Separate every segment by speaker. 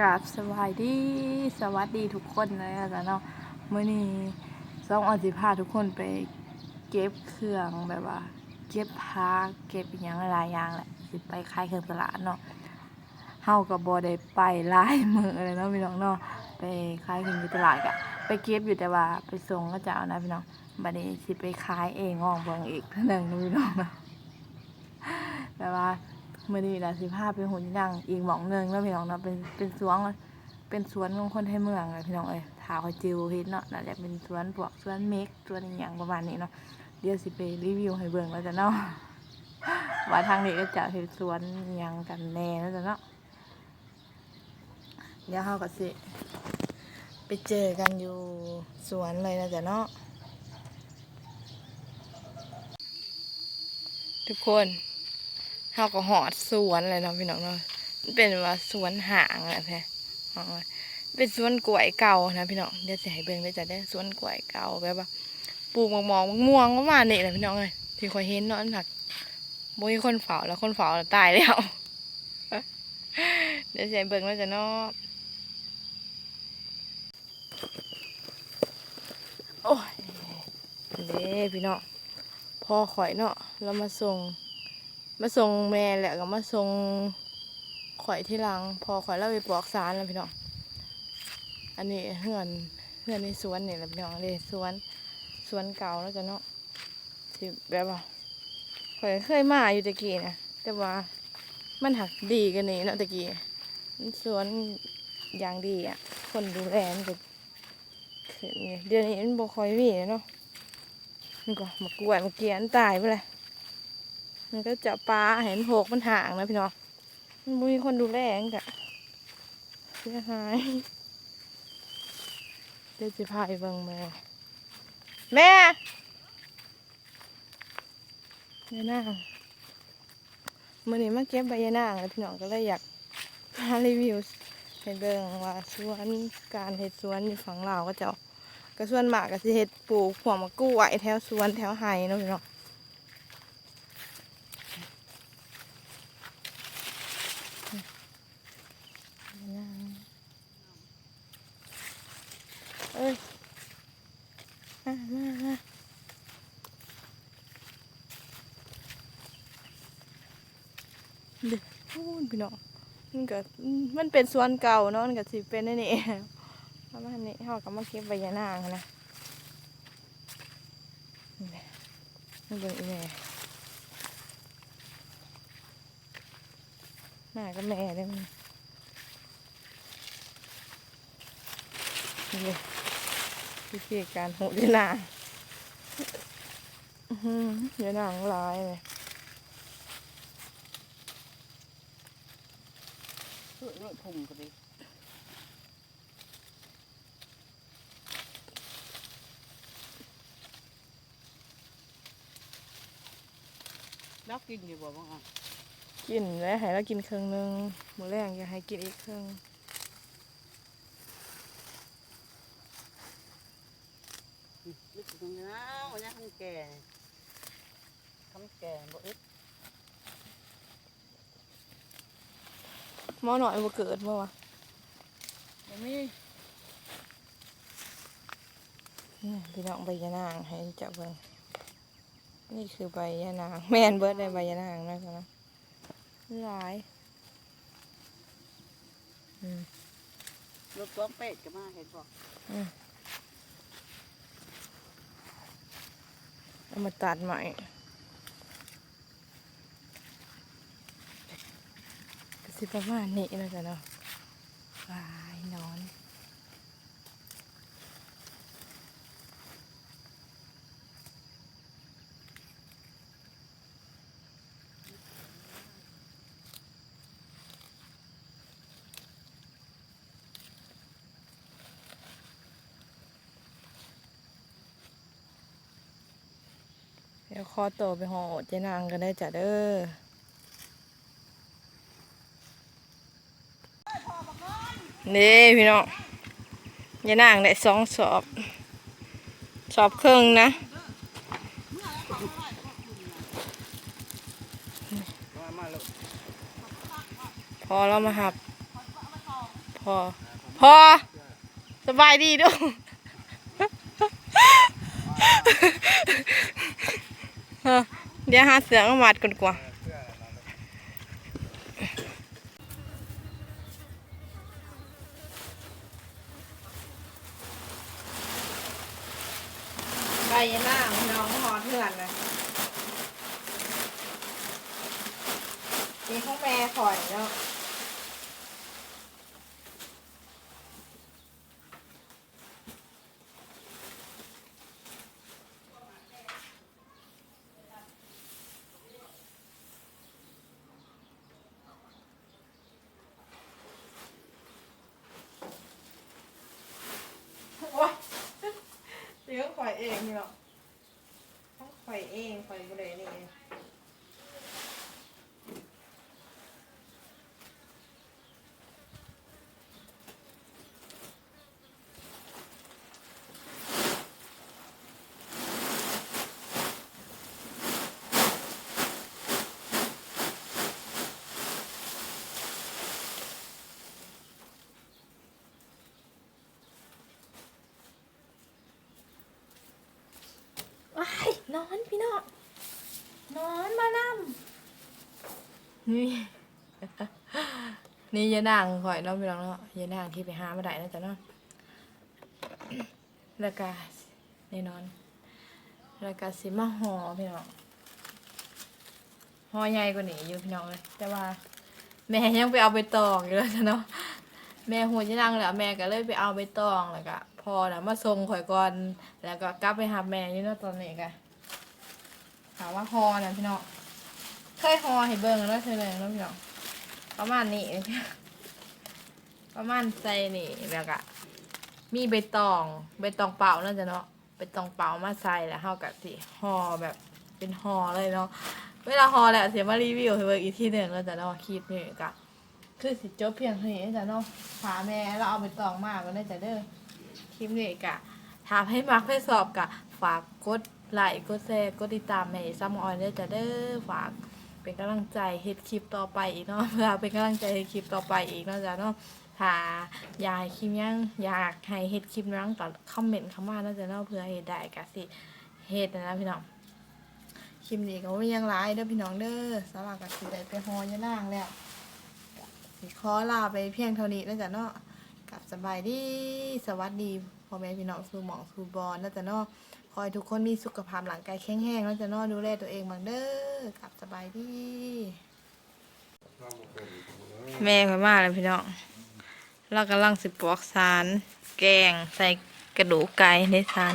Speaker 1: กราบสวัสดีสวัสดีทุกคนเลยอาจารย์เนาะมื่อนี้สองออนสิพาทุกคนไปเก็บเครื่องแบบว่า เก็บพักเก็บอย่างหลายอย่างแหละสิไปขายเครื่องตลาดเนาะเฮากับบ่ได้ไปหลายมือเลยเนาะพี่น้องเนาะไปขายเครื่องตลาดกะไปเก็บอยู่แต่ว่าไปส่งก็จะเอานะพี่น้องบัดนี้สิไปขายเองงอกเบิ่งอีกเท่านึงนะพี่น้องเนาะแต่ว่า มื่อนี้นะสิพาไปหุ่นยังอีกหมองหนึ่งแล้วพี่น้องเนาะเป็นเป็นสวนเป็นสวนของคนไทยเมืองเลยพี่น้องเอ้ยถาวจิวเฮ็ดเนาะนั่นแหละเป็นสวนพวกสวนเมกสวนอย่างประมาณนี้เนาะเดี๋ยวสิไปรีวิวให้เบิ่งแล้วจะเนาะว่าทางนี้ก็จะเฮ็ดสวนอย่างกันแน่แล้วจะเนาะเดี๋ยวเฮาก็สิไปเจอกันอยู่สวนเลยนะจ๊ะเนาะทุกคน เฮาก็หอดสวนเลยเนาะพี่น้องเนาะมันเป็นว่าสวนหางอะแท้เอาไว้เป็นสวนกล้วยเก่านะพี่น้องเดี๋ยวสิให้เบิ่งได้จะเด้สวนกล้วยเก่าแบบว่าปลูกมะม่วงม่วงประมาณนี้แหละพี่น้องเอ้ยที่คอยเห็นเนาะอันผักบ่มีคนเฝ้าแล้วคนเฝ้าตายแล้วเดี๋ยวสิให้เบิ่งแล้จะเนาะโอ้ยเด้พี่น้องพอข่อยเนาะเรามาส่ง มาส่งแม่แหละก็มาส่งข่อยที่ลัง พอข่อยเล่าไปปลอกสารแล้วพี่น้อง อันนี้เฮือนเฮือนในสวนนี่แหละพี่น้องเลยสวนสวนเก่าแล้วจ้ะเนาะที่แบบว่าข่อยเคยมาอยู่ตะกี้นะแต่ว่ามันหักดีกันนี่เนาะตะกี้สวนอย่างดีอะ คนดูแลมันจะขึ้นไงเดี๋ยวนี้มันบ่ค่อยมีเนาะมันก็มากล้วยมาเกลียนตายไปเลย มันก็จะปลาเห็นโหกมันห่างนะพี่น้องมันมีคนดูแลงกะเสียหายเดี๋ยวจะพาไปเบิ่งแม่ แม่ยายนางมื่อนี้มาเก็บใบยานางแล้วพี่น้องก็เลยอยากมารีวิวให้เบิ่งว่าสวนการเฮ็ดสวนอยู่ฝั่งลาวก็จ้าก็ส่วนหมากก็สิเฮ็ดปลูกพวมะกรูดแถวสวนแถวไห้เนาะพี่น้อง เอ้ยมามามา เด็กพูดพี่น้องมันก็มันเป็นส่วนเก่าเนาะมันก็สิเป็นนี่นี่ประมาณนี้เขาก็มาเก็บใบยานางนะนี่แหละนี่เบิ่งอีแม่หน้าก็แม่เด้อนี่เลยวิธีการหูยานางเยานางร้ายเลย
Speaker 2: เพื่อน้อยพุ่งก็ดีแล้วกินอยู่บ่บ้างอะ
Speaker 1: กินแล้วให้เรากินครึ่งหนึงหมูแรงอย่าให้กินอีกครึ่ง
Speaker 2: ลึกตรงนี้นะวันนี้คำแก่คำแก่บ่อึด
Speaker 1: ม้อหน่อยบ่เกิดบ่วะ
Speaker 2: บ่มี
Speaker 1: นี่พี่น้องใบยานางให้จับเบิ่งนี่คือใบยานาง แม่นเบิดได้ใบยานางนะนะหลายอืม
Speaker 2: รถต้องเป็ดก็มาเห็นบ่
Speaker 1: เอามาตัดใหม่ สิประมาณนี้นะจ๊ะเนาะวายนอน เดี๋ยวคอโตวไปห่อเจนางกันได้จ้ะเด้อ นี่พี่น้องเจนางได้สองสอบสอบครึ่งนะ
Speaker 2: มามาแล้ว
Speaker 1: พอเรามาหับ พอ พอ สบายดีด้วยเดี๋ยวหาเสือมามัดก่อนกว่า ยังหน้าน้องหอเถื่อนนะมีข้องแม่ข่อยเนาะโอ๊ยเดี๋ยวข่อยเองนี่หรอกต้องข่อยเองข่อยก็เลยนี่เอง ว้ายนอนพี่น้องนอนมานำ นี่นี่ยานางข่อยเนาะพี่น้องเนาะยานางที่ไปหามาได้นะจ๊ะเนาะแล้วก็แน่นอนแล้วก็สิมาห่อพี่น้องห่อใหญ่กว่านี้อยู่พี่น้องเลยแต่ว่า แม่ยังไปเอาไปตองอยู่เลยจ้ะเนาะแม่หัวยานางแล้วแม่ก็เลยไปเอาไปตองแล้วก็พอนะมาส่งข่อยก่อนแล้วก็กลับไปหาแม่นี่เนาะตอนนี้ก็ถามว่าฮอนะพี่น้อง ยฮอให้เบิ่งแล้วเคยเลยนาะพี่น้องประมาณนี้ ประมาณใจนี่แล้วก็มีใบตองใบตองเปล่านั่นจะเนาะใบตองเปล่ามาใส่แล้วเฮากับสิห่อแบบเป็นห่อเลยเนาะเวลาห่อแล้วเสียมารีวิวให้เบิ่งอีกทีหนึ่งแล้วจะเนาะคลิปนี้ก็คือสิจบเพียงเท่านี้จ้ะเนาะหาแม่แล้วเอาใบตองมาก็ได้จ้ะเด้อคลิปนี้ก็ถามให้มักให้สอบกะฝากกดไลค์กดแชร์กดติดตามให้ซัมออยได้จะเด้อฝาก เป็นกำลังใจเฮ็ดคลิปต่อไปอีกเนาะเพื่อเป็นกำลังใจเฮ็ดคลิปต่อไปอีกเนาะจ้ะเนาะถ้าอยากคลิปยังอยากให้เฮ็ดคลิปยังก็คอมเมนต์เข้ามาเนาะจ้ะเนาะเพื่อเฮ็ดได้ก็สิเฮ็ดนะพี่น้องคลิปนี้ก็บ่มีหยังหลายเด้อพี่น้องเด้อสำหรับก็สิได้ไปฮอยะนางแล้วสิขอลาไปเพียงเท่านี้เนาะจ้ะเนาะกับสบายดีสวัสดีพ่อแม่พี่น้องสู่หมองสู่บอลเนาะจ้ะเนาะ ขอให้ทุกคนมีสุขภาพร่างกายแข็งแรงแล้วจะนอนดูแลตัวเองบางเด้อกลับสบายดีแม่ค่อยมาแล้วพี่น้องเรากำลังสิปอกสาร แกงใส่กระดูกไก่ในสาร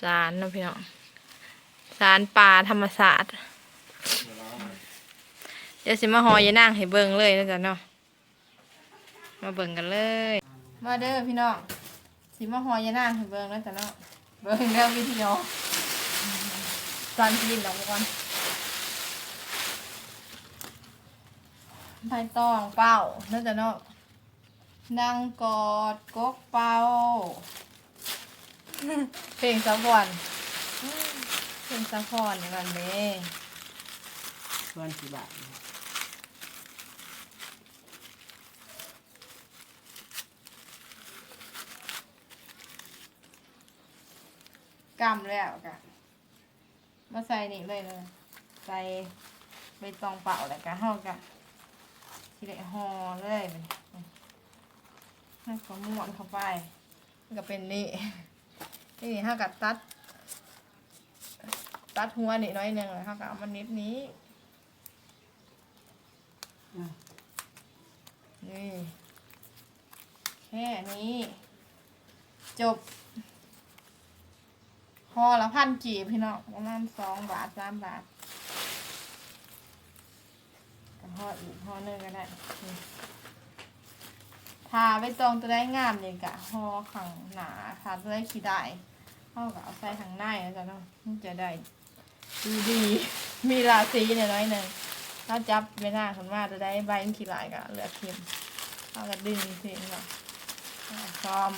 Speaker 1: สารนะพี่น้องสารปลาธรรมศาสตร์เดี๋ยวสิมาหอยายนางให้เบิ่งเลยนะจ๊ะเนาะมาเบิ่งกันเลย มาเด้อพี่น้องสิมาหอยายนางให้เบิ่งนะจ๊ะเนาะ เบิ่งเด้อวิธีเนาะสารกินดอกก่อนใบตองเป้าน่าจะเนาะนั่งกอดกกเป้าเพลงสะพอนเพลงสะพอนในวันนี้
Speaker 2: ส่วนกี่บาท
Speaker 1: กำแล้วกะมาใส่นี่เลยเลย ใส่ใบตองเปล่าแล้วกะห่อกะทีเดียห่อเลยมันให้ขมวนเข้าไปมันก็เป็นนี่นี่ห้ากัดตัด ตัดหัวนิดน้อยหนึ่งเลยห้ากัเอามันนิดนี้นี่แค่นี้ จบ อละพันกีบพี่น้องประมาณสองบาทสามบาทก็พออีกพอหนึ่งก็ได้ทาไปตรงตัวได้งามเลยกะห่อขังหนาทาตัวได้ขี้ได้เท่ากับเอาใส่ทางในแล้วจ้ะเนาะมันจะได้ดูดีมีราศีเนี่ยน้อยหนึ่งถ้าจับไม่น่าคนว่าจะได้ใบมันขี้ลายก็เหลือเค็มเอากระดึงทีนึงก่อนอ่าซ้อม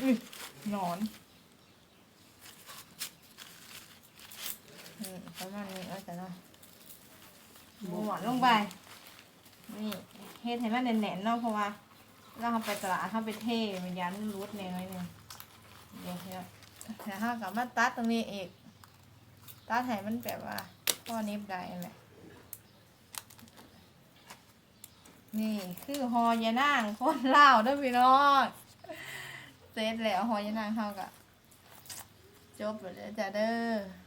Speaker 1: อุ้ยหนอนอืมผประมาณนี้ก็จะเนาะหมวนลงไป นี่เฮ็ดให้มันแน่นๆเนาะเพราะว่าเราทำไปตลาดทำไปเท่มันยันรูดเนี่ยน้อยหนึงเดี๋ยวเดี๋ยวเดี๋ยวห้ากลับมาตัดตรงนี้อีก ตัดให้มันแบบว่าข้อนิบได้นั่นแหละนี่คือหอยานางคนเล่าวเด้อพี่น้อง เสร็จแล้วหอยนางเฮากะจบแล้วจ้ะเด้อ